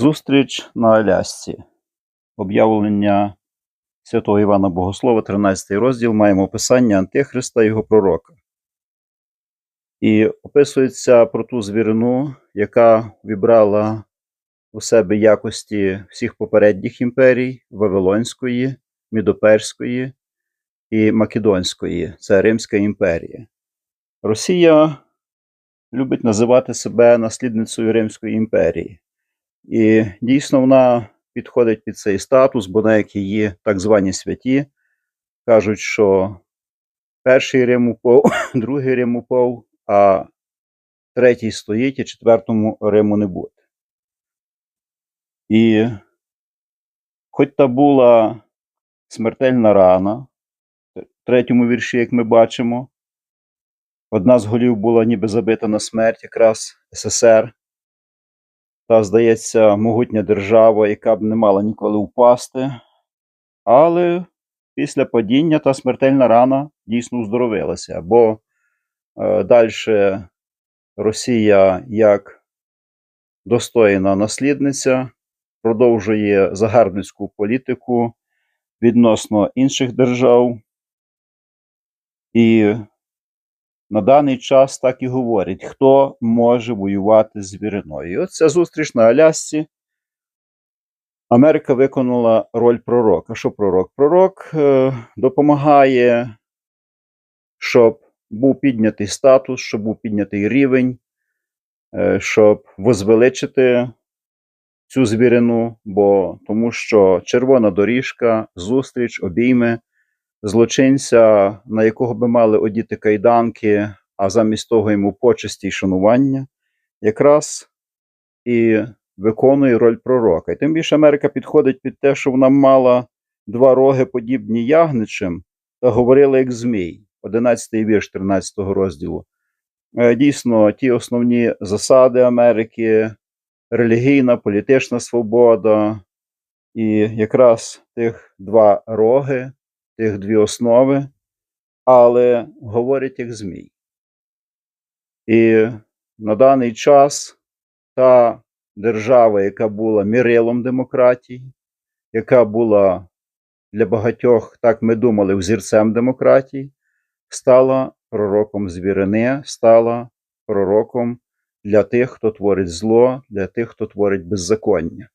Зустріч на Алясці. Об'явлення святого Івана Богослова, 13 розділ, маємо описання Антихриста його пророка. І описується про ту звірину, яка вібрала у себе якості всіх попередніх імперій Вавилонської, Мідоперської і Македонської. Це Римська імперія. Росія любить називати себе наслідницею Римської імперії. І дійсно вона підходить під цей статус, бо деякі її так звані святі кажуть, що перший Рим упав, другий Рим упав, а третій стоїть, і четвертому Риму не буде. І хоч та була смертельна рана, в третьому вірші, як ми бачимо, одна з голів була ніби забита на смерть, якраз СССР та, здається, могутня держава, яка б не мала ніколи впасти. Але після падіння та смертельна рана дійсно оздоровилася, бо е, далі Росія, як достойна наслідниця, продовжує загарбницьку політику відносно інших держав. І на даний час так і говорять, хто може воювати з звіриною. І от ця зустріч на Алясці. Америка виконала роль пророка. Що пророк? Пророк е, допомагає, щоб був піднятий статус, щоб був піднятий рівень, е, щоб возвеличити цю звірину, бо тому що червона доріжка, зустріч, обійми злочинця, на якого би мали одіти кайданки, а замість того йому почесті й шанування, якраз і виконує роль пророка. І тим більше Америка підходить під те, що вона мала два роги, подібні ягничим, та говорила як змій. 11 вірш 13 розділу. Е, Дійсно, ті основні засади Америки, релігійна, політична свобода, і якраз тих два роги, тих дві основи, але говорять як змій. І на даний час та держава, яка була мірилом демократії, яка була для багатьох, так ми думали, взірцем демократії, стала пророком звірини, стала пророком для тих, хто творить зло, для тих, хто творить беззаконня.